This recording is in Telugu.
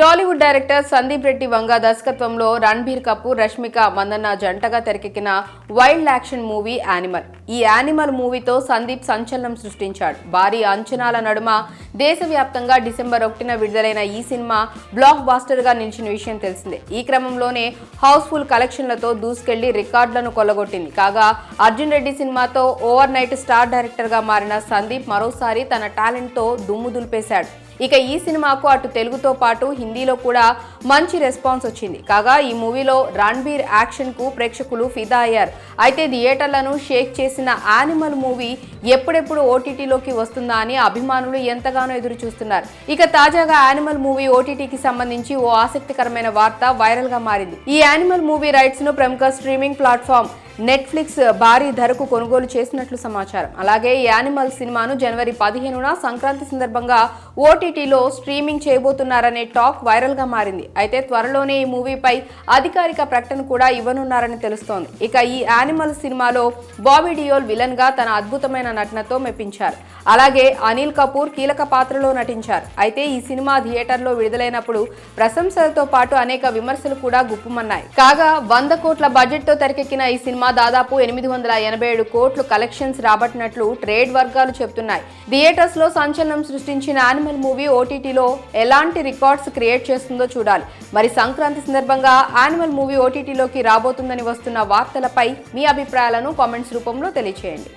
టాలీవుడ్ డైరెక్టర్ సందీప్ రెడ్డి వంగ దర్శకత్వంలో రణ్బీర్ కపూర్ రష్మిక మందన్న జంటగా తెరకెక్కిన వైల్డ్ యాక్షన్ మూవీ యానిమల్. ఈ యానిమల్ మూవీతో సందీప్ సంచలనం సృష్టించాడు. భారీ అంచనాల నడుమ దేశవ్యాప్తంగా డిసెంబర్ ఒకటిన విడుదలైన ఈ సినిమా బ్లాక్ బాస్టర్గా నిలిచిన విషయం తెలిసిందే. ఈ క్రమంలోనే హౌస్ఫుల్ కలెక్షన్లతో దూసుకెళ్ళి రికార్డులను కొల్లగొట్టింది. కాగా అర్జున్ రెడ్డి సినిమాతో ఓవర్ నైట్ స్టార్ డైరెక్టర్గా మారిన సందీప్ మరోసారి తన టాలెంట్తో దుమ్ము దులిపేశాడు. ఇక ఈ సినిమాకు అటు తెలుగుతో పాటు హిందీలో కూడా మంచి రెస్పాన్స్ వచ్చింది. కాగా ఈ మూవీలో రణ్బీర్ యాక్షన్కు ప్రేక్షకులు ఫిదా అయ్యారు. అయితే థియేటర్లను షేక్ చేసిన యానిమల్ మూవీ ఎప్పుడెప్పుడు ఓటీటీలోకి వస్తుందా అని అభిమానులు ఎంతగానో ఎదురు చూస్తున్నారు ఇక తాజాగా యానిమల్ మూవీ ఓటీటీకి సంబంధించి ఓ ఆసక్తికరమైన వార్త వైరల్గా మారింది. ఈ యానిమల్ మూవీ రైట్స్ను ప్రముఖ స్ట్రీమింగ్ ప్లాట్ఫామ్ నెట్ఫ్లిక్స్ uh, భారీ ధరకు కొనుగోలు చేసినట్లు సమాచారం. అలాగే ఈ యానిమల్ సినిమాను జనవరి పదిహేనున సంక్రాంతి సందర్భంగా ఓటీటీలో స్ట్రీమింగ్ చేయబోతున్నారనే టాక్ వైరల్గా మారింది. అయితే త్వరలోనే ఈ మూవీపై అధికారిక ప్రకటన కూడా ఇవ్వనున్నారని తెలుస్తోంది. ఇక ఈ యానిమల్ సినిమాలో బాబీ డియోల్ విలన్గా తన అద్భుతమైన నటనతో మెప్పించారు. అలాగే అనిల్ కపూర్ కీలక పాత్రలో నటించారు. అయితే ఈ సినిమా థియేటర్లో విడుదలైనప్పుడు ప్రశంసలతో పాటు అనేక విమర్శలు కూడా గుప్పుమన్నాయి. కాగా వంద కోట్ల బడ్జెట్తో తెరకెక్కిన ఈ సినిమా దాదాపు ఎనిమిది వందల ఎనభై ఏడు కోట్లు కలెక్షన్స్ రాబట్టినట్లు ట్రేడ్ వర్గాలు చెబుతున్నాయి. థియేటర్స్లో సంచలనం సృష్టించిన యానిమల్ మూవీ ఓటీటీలో ఎలాంటి రికార్డ్స్ క్రియేట్ చేస్తుందో చూడాలి. మరి సంక్రాంతి సందర్భంగా యానిమల్ మూవీ ఓటీటీలోకి రాబోతుందని వస్తున్న వార్తలపై మీ అభిప్రాయాలను కామెంట్స్ రూపంలో తెలియచేయండి.